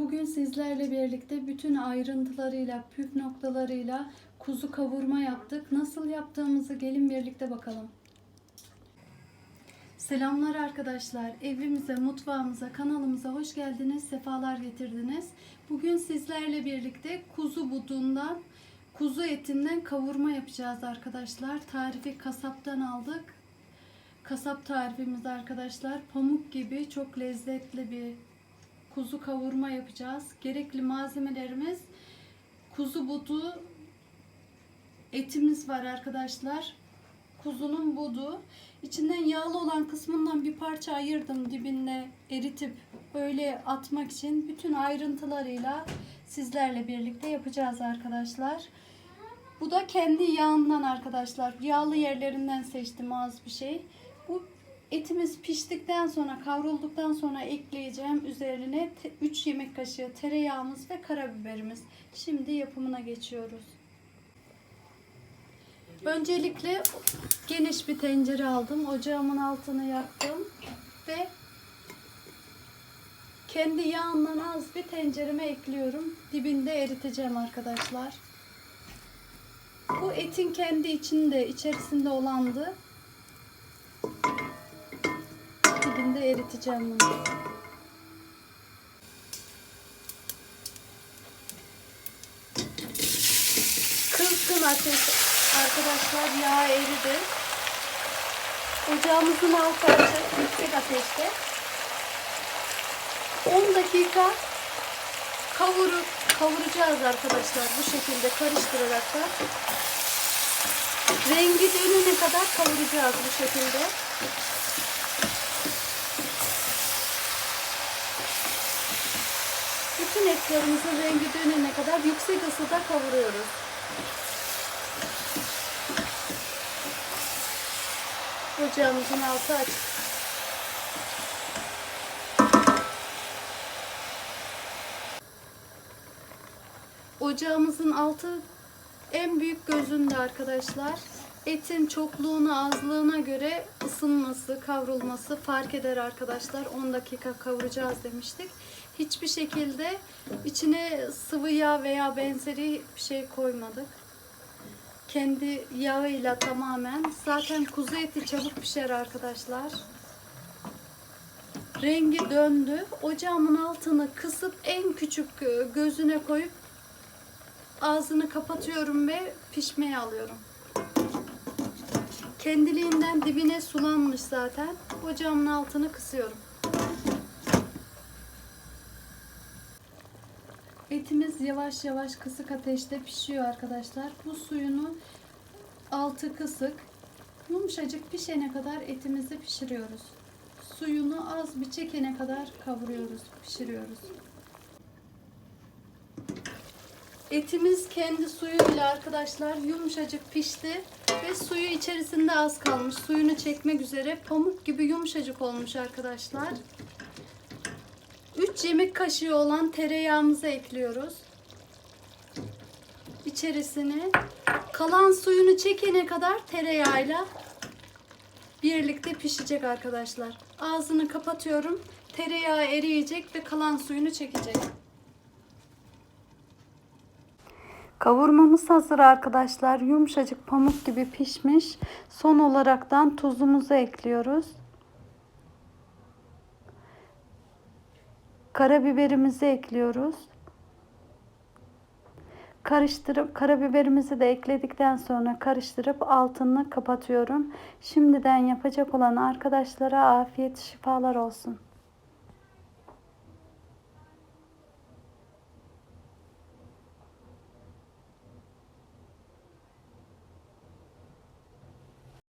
Bugün sizlerle birlikte bütün ayrıntılarıyla, püf noktalarıyla kuzu kavurma yaptık. Nasıl yaptığımızı gelin birlikte bakalım. Selamlar arkadaşlar. Evimize, mutfağımıza, kanalımıza hoş geldiniz. Sefalar getirdiniz. Bugün sizlerle birlikte kuzu budundan, kuzu etinden kavurma yapacağız arkadaşlar. Tarifi kasaptan aldık. Kasap tarifimiz arkadaşlar. Pamuk gibi çok lezzetli bir kuzu kavurma yapacağız. Gerekli malzemelerimiz kuzu budu etimiz var arkadaşlar. Kuzunun budu. İçinden yağlı olan kısmından bir parça ayırdım dibinde eritip böyle atmak için bütün ayrıntılarıyla sizlerle birlikte yapacağız arkadaşlar. Bu da kendi yağından arkadaşlar. Yağlı yerlerinden seçtim az bir şey. Bu etimiz piştikten sonra kavrulduktan sonra ekleyeceğim üzerine 3 yemek kaşığı tereyağımız ve karabiberimiz. Şimdi yapımına geçiyoruz. Öncelikle geniş bir tencere aldım. Ocağımın altını yaktım ve kendi yağından az bir tencereme ekliyorum. Dibinde eriteceğim arkadaşlar. Bu etin kendi içinde, içerisinde olandı. Dibinde eriteceğim bunu. Kızgın ateş arkadaşlar yağ eridi. Ocağımızın altı açık yüksek ateşte. 10 dakika kavurup kavuracağız arkadaşlar bu şekilde karıştırarak da rengi dönene kadar kavuracağız bu şekilde. Etlerimizin rengi dönene kadar yüksek ısıda kavuruyoruz. Ocağımızın altı açık. Ocağımızın altı en büyük gözünde arkadaşlar. Etin çokluğuna azlığına göre ısınması, kavrulması fark eder arkadaşlar. 10 dakika kavuracağız demiştik. Hiçbir şekilde içine sıvı yağ veya benzeri bir şey koymadık. Kendi yağıyla tamamen. Zaten kuzu eti çabuk pişer arkadaşlar. Rengi döndü. Ocağımın altını kısıp en küçük gözüne koyup ağzını kapatıyorum ve pişmeye alıyorum. Kendiliğinden dibine sulanmış zaten. Ocağımın altını kısıyorum. Etimiz yavaş yavaş kısık ateşte pişiyor arkadaşlar. Bu suyunu altı kısık yumuşacık pişene kadar etimizi pişiriyoruz. Suyunu az bir çekene kadar kavuruyoruz, pişiriyoruz. Etimiz kendi suyuyla arkadaşlar yumuşacık pişti ve suyu içerisinde az kalmış. Suyunu çekmek üzere pamuk gibi yumuşacık olmuş arkadaşlar. 3 yemek kaşığı olan tereyağımızı ekliyoruz. İçerisine kalan suyunu çekene kadar tereyağıyla birlikte pişecek arkadaşlar. Ağzını kapatıyorum. Tereyağı eriyecek ve kalan suyunu çekecek. Kavurmamız hazır arkadaşlar. Yumuşacık pamuk gibi pişmiş. Son olaraktan tuzumuzu ekliyoruz. Karabiberimizi ekliyoruz. Karıştırıp karabiberimizi de ekledikten sonra karıştırıp altını kapatıyorum. Şimdiden yapacak olan arkadaşlara afiyet şifalar olsun.